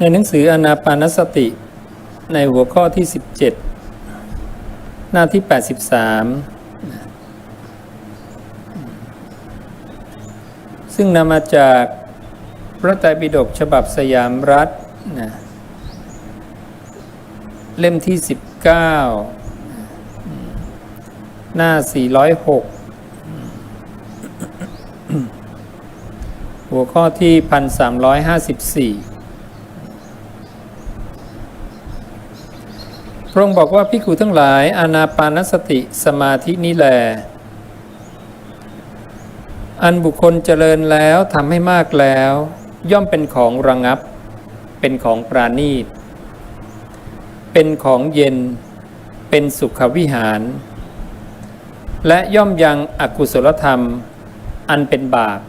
ในหนังสืออนาปานสติ ในหัวข้อที่ 17 หน้าที่ 83 ซึ่งนำมาจากพระไตรปิฎกฉบับสยามรัฐนะเล่มที่ 19 หน้า 406หัวข้อที่ 1354 ระองค์บอกว่าพิกขุทั้งหลาย อานาปานสติสมาธินี้แล อันบุคคลเจริญแล้วทำให้มากแล้ว ย่อมเป็นของระงับ เป็นของปราณีต เป็นของเย็น เป็นสุขวิหาร และย่อมยังอกุศลธรรม อันเป็นบาป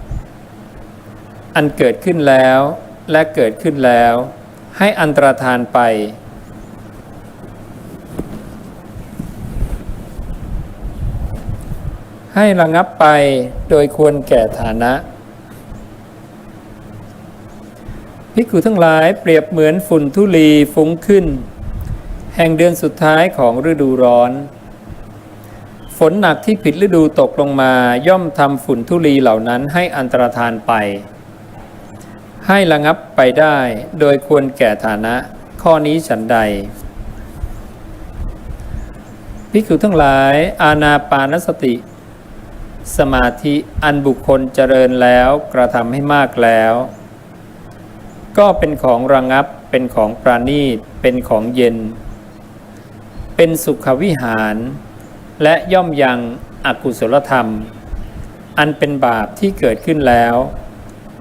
อันเกิดขึ้นแล้วและเกิดขึ้นแล้ว ให้อันตรธานไป ให้ระงับไปโดยควรแก่ฐานะภิกขุทั้งหลายเปรียบเหมือนฝุ่นทุลีฟุ้งขึ้น แห่งเดือนสุดท้ายของฤดูร้อน ฝนหนักที่ผิดฤดูตกลงมาย่อมทำฝุ่นทุลีเหล่านั้นให้อันตรธานไป ให้ระงับไปได้โดยควรแก่ฐานะข้อนี้ฉันใดภิกุทั้งหลาย อาณาปานสติ สมาธิอันบุคคลเจริญแล้วกระทำให้มากแล้ว ก็เป็นของระงับเป็นของปราณีตเป็นของเย็น เป็นสุขวิหาร และย่อมยังอกุศลธรรม อันเป็นบาปที่เกิดขึ้นแล้ว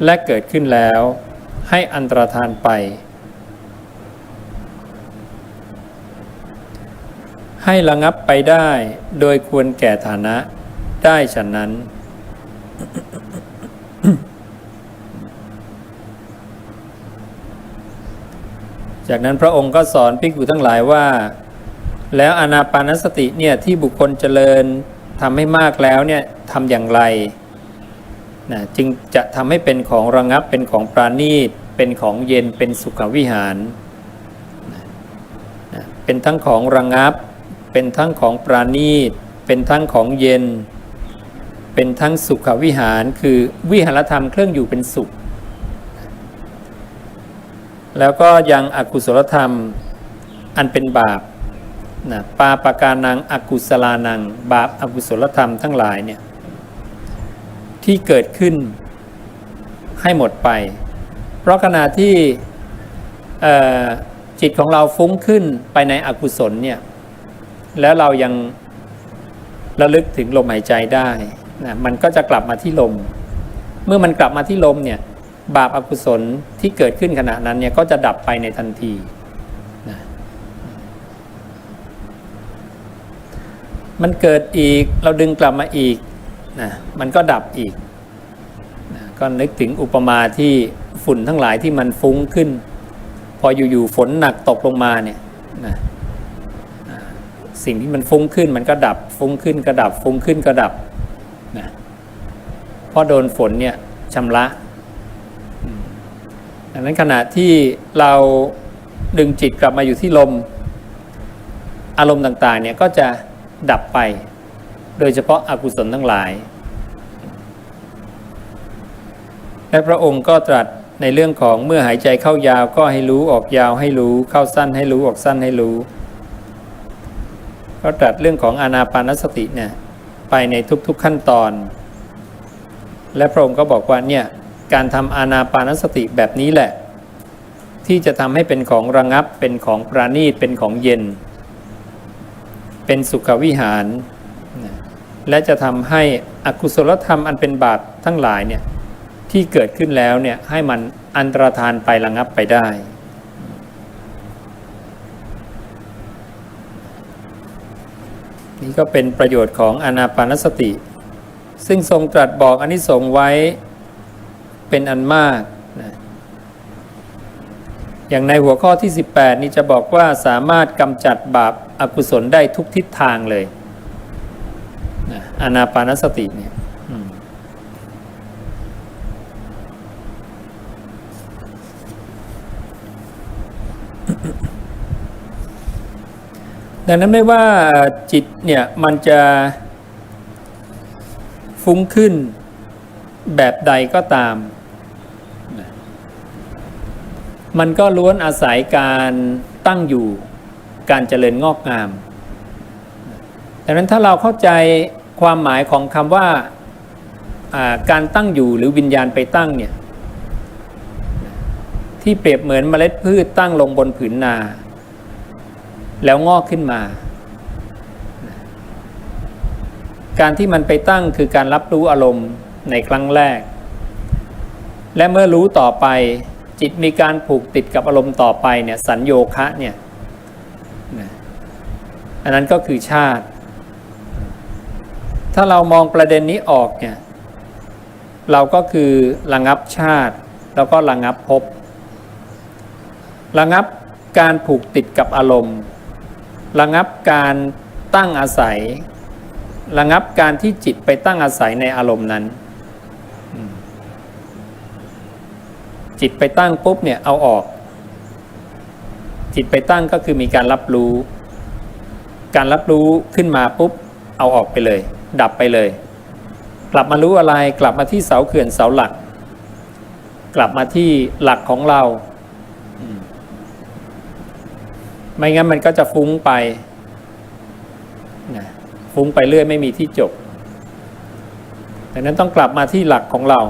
และเกิดขึ้นแล้ว ให้อันตรธานไป ให้ระงับไปได้โดยควรแก่ฐานะ ได้ฉะนั้น จากนั้นพระองค์ก็สอนภิกษุทั้งหลายว่า แล้วอนาปานสติเนี่ยที่บุคคลเจริญทำให้มากแล้วเนี่ยทำอย่างไรนะจึงจะทำให้เป็นของระงับเป็นของปราณีตเป็นของเย็นเป็นสุขวิหารนะเป็นทั้งของระงับ เป็นทั้งของปราณีตเป็นทั้งของเย็น เป็นทั้งสุขวิหารคือวิหารธรรมเครื่องอยู่เป็นสุข แล้วก็ยังอกุศลธรรมอันเป็นบาปนะปาปาการนังอกุศลานัง บาปอกุศลธรรมทั้งหลายเนี่ยที่เกิดขึ้นให้หมดไป เพราะขณะที่จิตของเราฟุ้งขึ้นไปในอกุศลเนี่ยแล้วเรายังระลึกถึงลมหายใจได้ นะมันก็จะกลับมาที่ลม เมื่อมันกลับมาที่ลมเนี่ยบาปอากุศลที่เกิดขึ้นขณะนั้นเนี่ยก็จะดับไปในทันทีนะมันเกิดอีกเราดึงกลับมาอีกนะมันก็ดับอีกนะก็นึกถึงอุปมาที่ฝุ่นทั้งหลายที่มันฟุ้งขึ้น พออยู่ๆฝนหนักตกลงมาเนี่ยนะสิ่งที่มันฟุ้งขึ้นมันก็ดับฟุ้งขึ้นก็ดับฟุ้งขึ้นก็ดับ นะเพราะโดนฝนเนี่ยชำระดังนั้นขณะที่เราดึงจิตกลับมาอยู่ที่ลม อารมณ์ต่างๆเนี่ยก็จะดับไป โดยเฉพาะอากุศลทั้งหลาย และพระองค์ก็ตรัสในเรื่องของเมื่อหายใจเข้ายาวก็ให้รู้ออกยาวให้รู้เข้าสั้นให้รู้ออกสั้นให้รู้ ก็ตรัสเรื่องของอานาปานสติเนี่ย ไปในทุกๆขั้นตอน และพระองค์ก็บอกว่าเนี่ยการทำอานาปานสติแบบนี้แหละ ที่จะทำให้เป็นของระงับเป็นของปราณีตเป็นของเย็น เป็นสุขวิหาร และจะทำให้อกุศลธรรมอันเป็นบาปทั้งหลายเนี่ยที่เกิดขึ้นแล้วเนี่ยให้มันอันตรธานไประงับไปได้ นี่ก็เป็นประโยชน์ของอนาปานสติ ซึ่งทรงตรัสบอกอนนิสงส์ไว้เป็นอันมากนะอย่างในหัวข้อที่ 18 นี่จะบอกว่าสามารถกำจัดบาปอากุศลได้ทุกทิศทางเลยนะอนาปานสติเนี่ย ดังนั้นไม่ว่าจิตเนี่ยมันจะฟุ้งขึ้นแบบใดก็ตาม มันก็ล้วนอาศัยการตั้งอยู่การเจริญงอกงาม ดังนั้นถ้าเราเข้าใจความหมายของคำว่าการตั้งอยู่หรือวิญญาณไปตั้งเนี่ยที่เปรียบเหมือนเมล็ดพืชตั้งลงบนผืนนา แล้วงอกขึ้นมา การที่มันไปตั้งคือการรับรู้อารมณ์ในครั้งแรก และเมื่อรู้ต่อไปจิตมีการผูกติดกับอารมณ์ต่อไปเนี่ยสัญโยคะเนี่ยอันนั้นก็คือชาติ ถ้าเรามองประเด็นนี้ออกเนี่ยเราก็คือระงับชาติ แล้วก็ระงับภพระงับการผูกติดกับอารมณ์ ระงับการตั้งอาศัย ระงับการที่จิตไปตั้งอาศัยในอารมณ์นั้น จิตไปตั้งปุ๊บเนี่ยเอาออก จิตไปตั้งก็คือมีการรับรู้ การรับรู้ขึ้นมาปุ๊บเอาออกไปเลย ดับไปเลย กลับมารู้อะไรกลับมาที่เสาเขื่อนเสาหลัก กลับมาที่หลักของเราอืม ไม่งั้นมันก็จะฟุ้งไปนะฟุ้งไปเรื่อยไม่มีที่จบดังนั้นต้องกลับมาที่หลักของเรา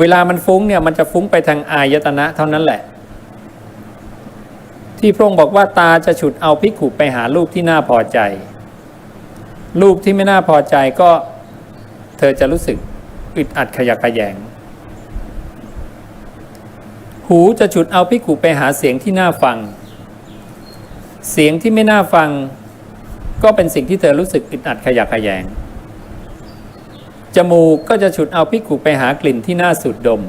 เวลามันฟุ้งเนี่ยมันจะฟุ้งไปทางอายตนะเท่านั้นแหละ ที่พระองค์บอกว่าตาจะฉุดเอาภิกขุไปหารูปที่น่าพอใจรูปที่ไม่น่าพอใจก็เธอจะรู้สึกอึดอัดขยักขยง หูจะฉุดเอาภิกุไปหาเสียงที่น่าฟัง เสียงที่ไม่น่าฟัง ก็เป็นสิ่งที่เธอรู้สึกอึดอัดขยักขยง จมูกก็จะฉุดเอาพิกุไปหากลิ่นที่น่าสูดดม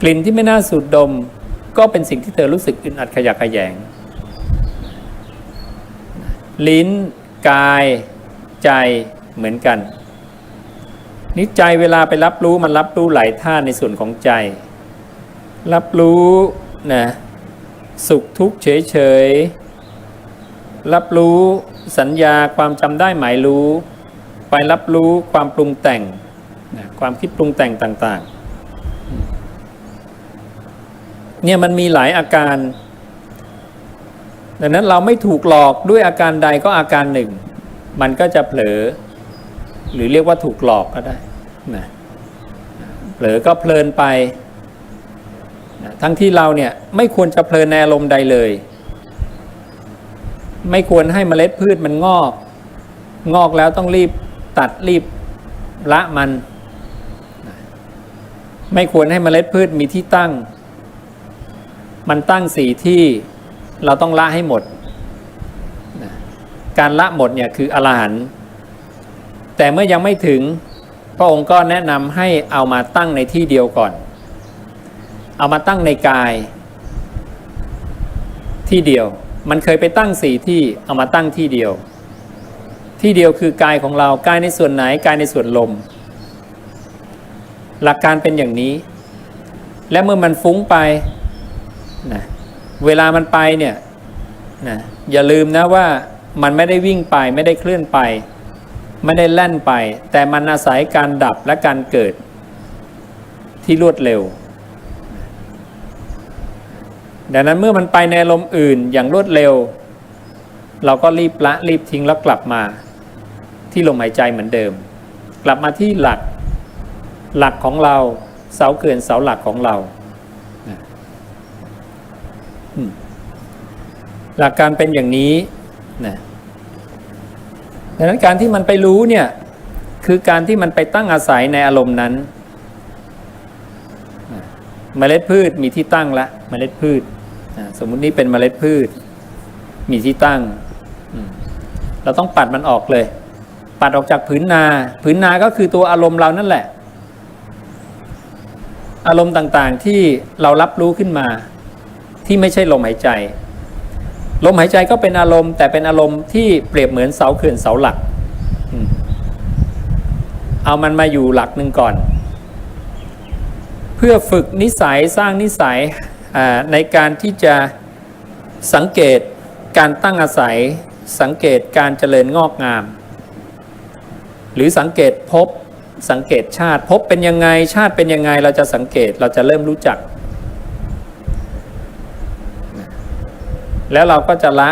กลิ่นที่ไม่น่าสูดดม ก็เป็นสิ่งที่เธอรู้สึกอึดอัดขยักขยง ลิ้น กาย ใจเหมือนกันนิจใจเวลาไปรับรู้มันรับรู้หลายท่าในส่วนของใจ รับรู้นะสุขทุกข์เฉยๆ รับรู้สัญญาความจำได้หมายรู้ ไปรับรู้ความปรุงแต่งนะความคิดปรุงแต่งต่างๆ เนี่ยมันมีหลายอาการ ดังนั้นเราไม่ถูกหลอกด้วยอาการใดก็อาการหนึ่ง มันก็จะเผลอ หรือเรียกว่าถูกหลอกก็ได้นะเผลอก็เพลินไป ทั้งที่เราเนี่ยไม่ควรจะเพลินในอารมณ์ใดเลย ไม่ควรให้เมล็ดพืชมันงอก งอกแล้วต้องรีบตัดรีบละมัน ไม่ควรให้เมล็ดพืชมีที่ตั้ง มันตั้งสี่ที่เราต้องละให้หมด การละหมดเนี่ยคืออรหันต์แต่เมื่อยังไม่ถึงพระองค์ก็แนะนำให้เอามาตั้งในที่เดียวก่อน เอามาตั้งในกาย ที่เดียว มันเคยไปตั้งสี่ที่เอามาตั้งที่เดียว ที่เดียวคือกายของเรากายในส่วนไหนกายในส่วนลม หลักการเป็นอย่างนี้ และเมื่อมันฟุ้งไปนะเวลามันไปเนี่ยนะอย่าลืมนะว่ามันไม่ได้วิ่งไปไม่ได้เคลื่อนไป ไม่ได้แล่นไป แต่มันอาศัยการดับและการเกิดที่รวดเร็ว ดังนั้นเมื่อมันไปในลมอื่นอย่างรวดเร็ว เราก็รีบละรีบทิ้งแล้วกลับมาที่ลมหายใจเหมือนเดิม กลับมาที่หลักหลักของเราเสาเขื่อนเสาหลักของเรา หลักการเป็นอย่างนี้นะดังนั้นการที่มันไปรู้เนี่ยคือการที่มันไปตั้งอาศัยในอารมณ์นั้น เมล็ดพืชมีที่ตั้งละ เมล็ดพืช นะสมมุตินี้เป็นเมล็ดพืช มีที่ตั้ง เราต้องปัดมันออกเลย ปัดออกจากผืนนาผืนนาก็คือตัวอารมณ์เรานั่นแหละ อารมณ์ต่างๆที่เรารับรู้ขึ้นมา ที่ไม่ใช่ลมหายใจ ลมหายใจก็เป็นอารมณ์ แต่เป็นอารมณ์ที่เปรียบเหมือนเสาเขื่อนเสาหลักเอามันมาอยู่หลักหนึ่งก่อน เพื่อฝึกนิสัยสร้างนิสัย ในการที่จะสังเกตการตั้งอาศัย สังเกตการเจริญงอกงาม หรือสังเกตพบสังเกตชาติพบเป็นยังไงชาติเป็นยังไงเราจะสังเกตเราจะเริ่มรู้จัก แล้วเราก็จะละ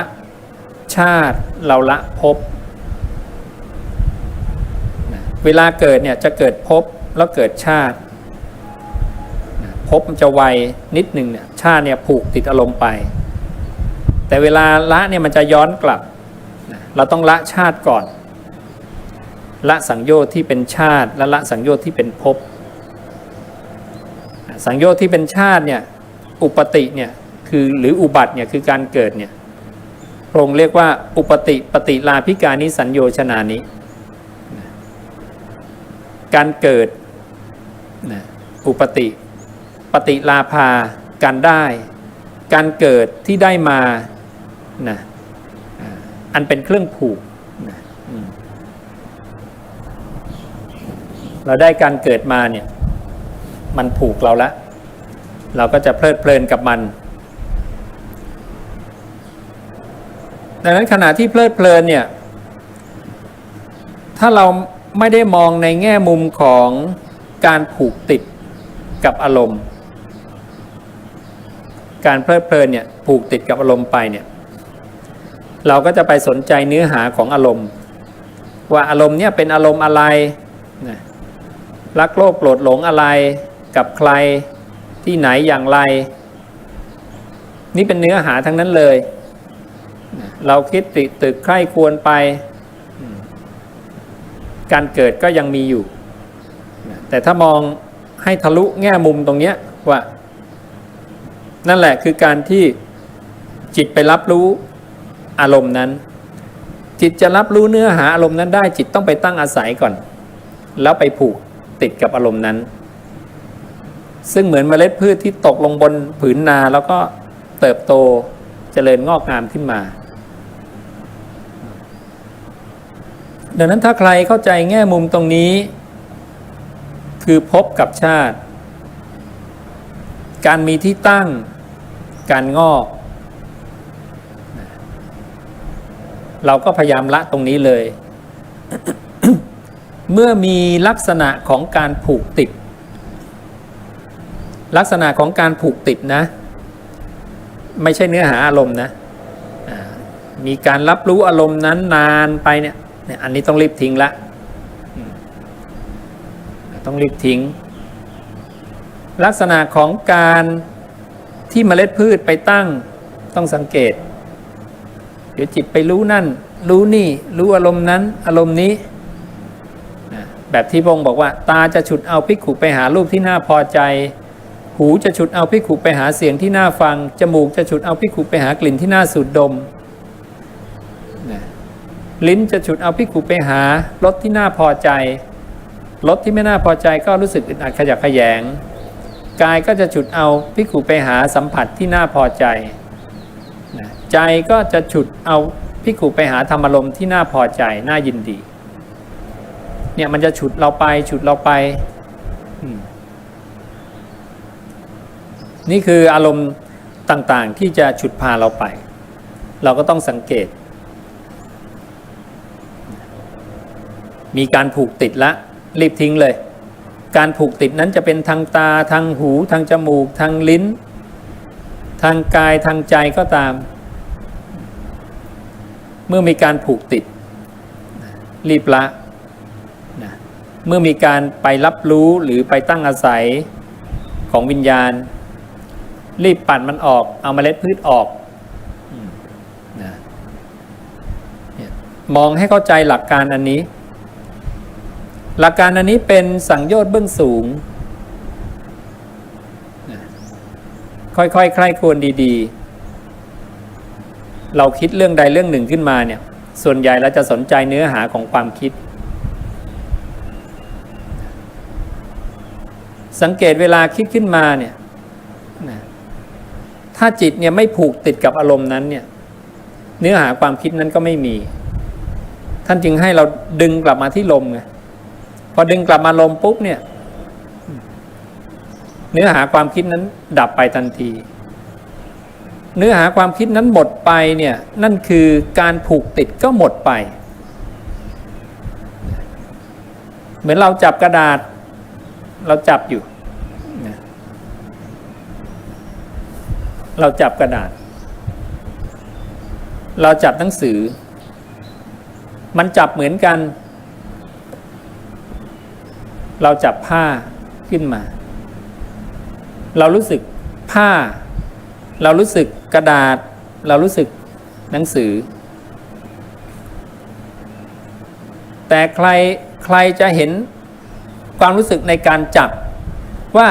ชาติเราละพบ เวลาเกิดเนี่ยจะเกิดพบแล้วเกิดชาติ บมันจะไวนิดหนึ่งเนี่ยชาติเนี่ยผูกติดอารมณ์ไป แต่เวลาละเนี่ยมันจะย้อนกลับ เราต้องละชาติก่อน ละสังโยชน์ที่เป็นชาติและละสังโยชน์ที่เป็นภพสังโยชน์ที่เป็นชาติเนี่ยอุปติเนี่ยคือหรืออุบัติเนี่ยคือการเกิดเนี่ยพระองค์เรียกว่าอุปติปฏิลาภิการนิสัญโยชนานิการเกิดนะอุปติ ปฏิลาภาการได้ การเกิดที่ได้มานะอันเป็นเครื่องผูกนะเราได้การเกิดมาเนี่ยมันผูกเราละ เราก็จะเพลิดเพลินกับมัน ดังนั้นขณะที่เพลิดเพลินเนี่ยถ้าเราไม่ได้มองในแง่มุมของการผูกติดกับอารมณ์ การเพลิดเพลินเนี่ยผูกติดกับอารมณ์ไปเนี่ยเราก็จะไปสนใจเนื้อหาของอารมณ์ ว่าอารมณ์เนี่ยเป็นอารมณ์อะไรนะรักโลภโกรธหลงอะไรกับใครที่ไหนอย่างไร นี่เป็นเนื้อหาทั้งนั้นเลย เราคิดติดตึกใคร่ควรไป การเกิดก็ยังมีอยู่ แต่ถ้ามองให้ทะลุแง่มุมตรงเนี้ยว่า นั่นแหละคือการที่จิตไปรับรู้อารมณ์นั้น จิตจะรับรู้เนื้อหาอารมณ์นั้นได้ จิตต้องไปตั้งอาศัยก่อน แล้วไปผูกติดกับอารมณ์นั้น ซึ่งเหมือนเมล็ดพืชที่ตกลงบนผืนนาแล้วก็เติบโตเจริญงอกงามขึ้นมา ดังนั้นถ้าใครเข้าใจแง่มุมตรงนี้ คือพบกับชาติ การมีที่ตั้ง การงอก เราก็พยายามละตรงนี้เลย เมื่อมีลักษณะของการผูกติด ลักษณะของการผูกติดนะ ไม่ใช่เนื้อหาอารมณ์นะมีการรับรู้อารมณ์นั้นนานไปเนี่ยอันนี้ต้องรีบทิ้งละต้องรีบทิ้ง ลักษณะของการ ที่เมล็ดพืชไปตั้งต้องสังเกต เดี๋ยวจิตไปรู้นั่น รู้นี่ รู้อารมณ์นั้น อารมณ์นี้ แบบที่พงค์บอกว่า ตาจะฉุดเอาพิกขุไปหารูปที่น่าพอใจ หูจะฉุดเอาพิกขุไปหาเสียงที่น่าฟัง จมูกจะฉุดเอาพิกขุไปหากลิ่นที่น่าสูดดมลิ้นจะฉุดเอาพิกขุไปหารสที่น่าพอใจรสที่ไม่น่าพอใจก็รู้สึกอึดอัดขยักขยง กายก็จะฉุดเอาพิกุไปหาสัมผัสที่น่าพอใจนะใจก็จะฉุดเอาพิกุไปหาธรรมอารมณ์ที่น่าพอใจน่ายินดี เนี่ยมันจะฉุดเราไปฉุดเราไป นี่คืออารมณ์ต่างๆที่จะฉุดพาเราไป เราก็ต้องสังเกต มีการผูกติดละรีบทิ้งเลย การผูกติดนั้นจะเป็นทางตาทางหูทางจมูก ทางลิ้น ทางกายทางใจก็ตาม เมื่อมีการผูกติด รีบละนะเมื่อมีการไปรับรู้หรือไปตั้งอาศัยของวิญญาณ รีบปัดมันออกเอาเมล็ดพืชออกนะมองให้เข้าใจหลักการอันนี้ หลักการอันนี้เป็นสังโยชน์เบื้องสูง ค่อยๆใคร่ควรดีๆ เราคิดเรื่องใดเรื่องหนึ่งขึ้นมาเนี่ย ส่วนใหญ่เราจะสนใจเนื้อหาของความคิด สังเกตเวลาคิดขึ้นมาเนี่ยถ้าจิตเนี่ยไม่ผูกติดกับอารมณ์นั้นเนี่ย เนื้อหาความคิดนั้นก็ไม่มี ท่านจึงให้เราดึงกลับมาที่ลมไง พอดึงกลับมาลมปุ๊บเนี่ย เนื้อหาความคิดนั้นดับไปทันที เนื้อหาความคิดนั้นหมดไปเนี่ยนั่นคือการผูกติดก็หมดไป เหมือนเราจับกระดาษ เราจับอยู่ เราจับกระดาษ เราจับหนังสือ มันจับเหมือนกัน เราจับผ้าขึ้นมา เรารู้สึกผ้า เรารู้สึกกระดาษ เรารู้สึกหนังสือ แต่ใครใครจะเห็นความรู้สึกในการจับว่า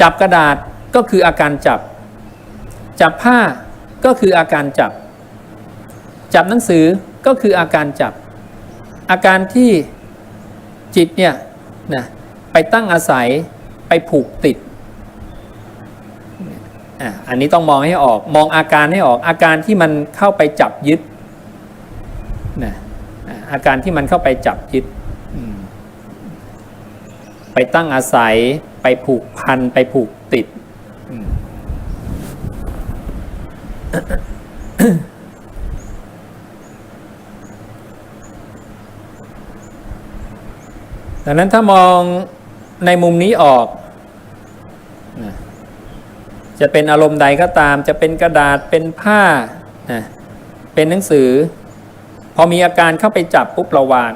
จับกระดาษก็คืออาการจับ จับผ้าก็คืออาการจับ จับหนังสือก็คืออาการจับ อาการที่จิตเนี่ย นะไปตั้งอาศัยไปผูกติดอันนี้ต้องมองให้ออกมองอาการให้ออกอาการที่มันเข้าไปจับยึดนะอาการที่มันเข้าไปจับยึด ไปตั้งอาศัยไปผูกพันไปผูกติดอืม ดังนั้นถ้ามองในมุมนี้ออก จะเป็นอารมณ์ใดก็ตาม จะเป็นกระดาษเป็นผ้า เป็นหนังสือ พอมีอาการเข้าไปจับปุ๊บเราวาง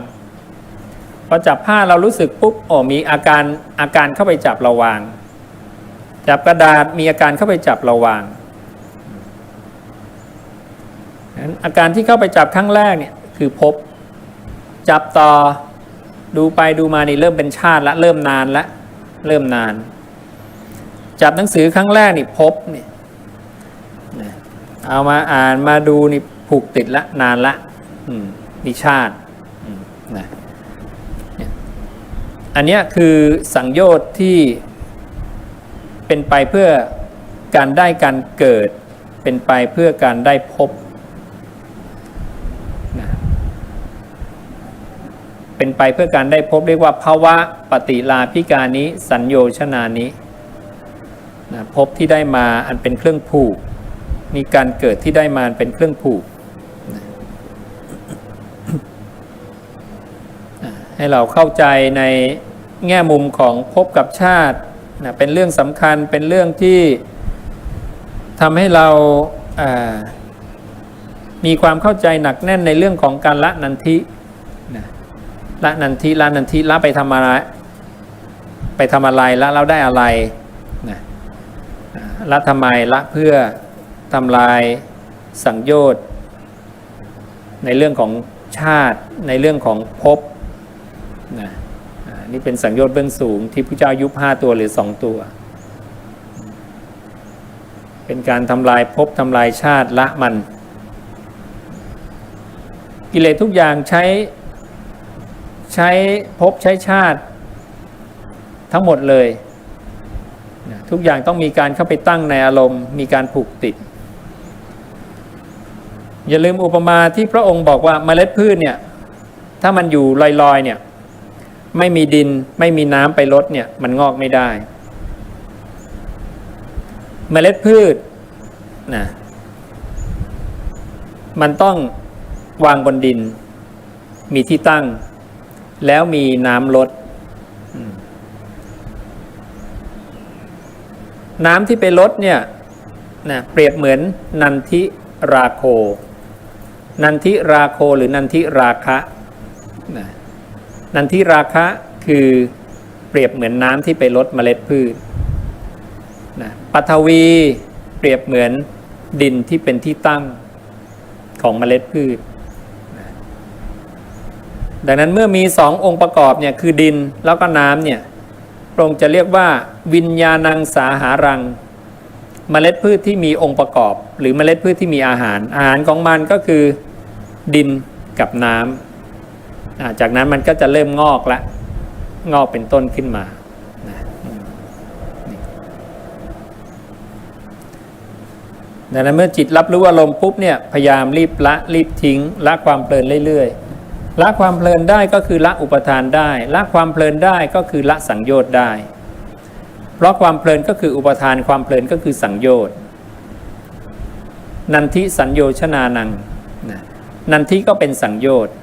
พอจับผ้าเรารู้สึกปุ๊บโอ้มีอาการอาการเข้าไปจับเราวาง จับกระดาษมีอาการเข้าไปจับเราวางนั้นอาการที่เข้าไปจับครั้งแรกเนี่ยคือพบ จับต่อ ดูไปดูมานี่เริ่มเป็นชาติละเริ่มนานละเริ่มนาน จับหนังสือครั้งแรกนี่พบนี่เอามาอ่านมาดูนี่ผูกติดละนานละอืมนี่ชาตินะอันนี้คือสังโยชน์ที่เป็นไปเพื่อการได้การเกิด เป็นไปเพื่อการได้พบนะ เป็นไปเพื่อการได้พบเรียกว่าภาวะปฏิลาภิการนี้สัญโยชนานี้นะพบที่ได้มาอันเป็นเครื่องผูก มีการเกิดที่ได้มาเป็นเครื่องผูกนะให้เราเข้าใจในแง่มุมของพบกับชาตินะเป็นเรื่องสำคัญเป็นเรื่องที่ทำให้เราามีความเข้าใจหนักแน่นในเรื่องของการละนันทิ ละนันทิละนันทิละไปทำอะไรไปทำอะไรละเราได้อะไรนะละทำไมละเพื่อทำลายสังโยชน์ในเรื่องของชาติในเรื่องของภพนะนี่เป็นสังโยชน์เบื้องสูงที่พระเจ้ายุบห้าตัวหรือสองตัว เป็นการทำลายภพทำลายชาติละมัน กิเลสทุกอย่างใช้ ใช้ภพใช้ชาติทั้งหมดเลย ทุกอย่างต้องมีการเข้าไปตั้งในอารมณ์ มีการผูกติด อย่าลืมอุปมาที่พระองค์บอกว่าเมล็ดพืชเนี่ย ถ้ามันอยู่ลอยๆเนี่ย ไม่มีดินไม่มีน้ำไปลดเนี่ย มันงอกไม่ได้ เมล็ดพืชนะมันต้องวางบนดิน มีที่ตั้ง แล้วมีน้ำลด น้ำที่ไปลดเนี่ยนะเปรียบเหมือนนันทิราโค นันทิราโคหรือนันทิราคะนะนันทิราคะคือเปรียบเหมือนน้ำที่ไปลดเมล็ดพืชนะปัทวีเปรียบเหมือนดินที่เป็นที่ตั้งของเมล็ดพืช ดังนั้นเมื่อมีสององค์ประกอบเนี่ยคือดินแล้วก็น้ำเนี่ยพระองค์จะเรียกว่าวิญญาณังสาหารังเมล็ดพืชที่มีองค์ประกอบ หรือเมล็ดพืชที่มีอาหาร อาหารของมันก็คือดินกับน้ำจากนั้นมันก็จะเริ่มงอกละงอกเป็นต้นขึ้นมาดังนั้นเมื่อจิตรับรู้อารมณ์ปุ๊บเนี่ยพยายามรีบละรีบทิ้งละความเพลินเรื่อยๆ ละความเพลินได้ก็คือละอุปทานได้ ละความเพลินได้ก็คือละสังโยชน์ได้ เพราะความเพลินก็คืออุปทานความเพลินก็คือสังโยชน์นันทิสัญโยชนานังนันทิก็เป็นสังโยชน์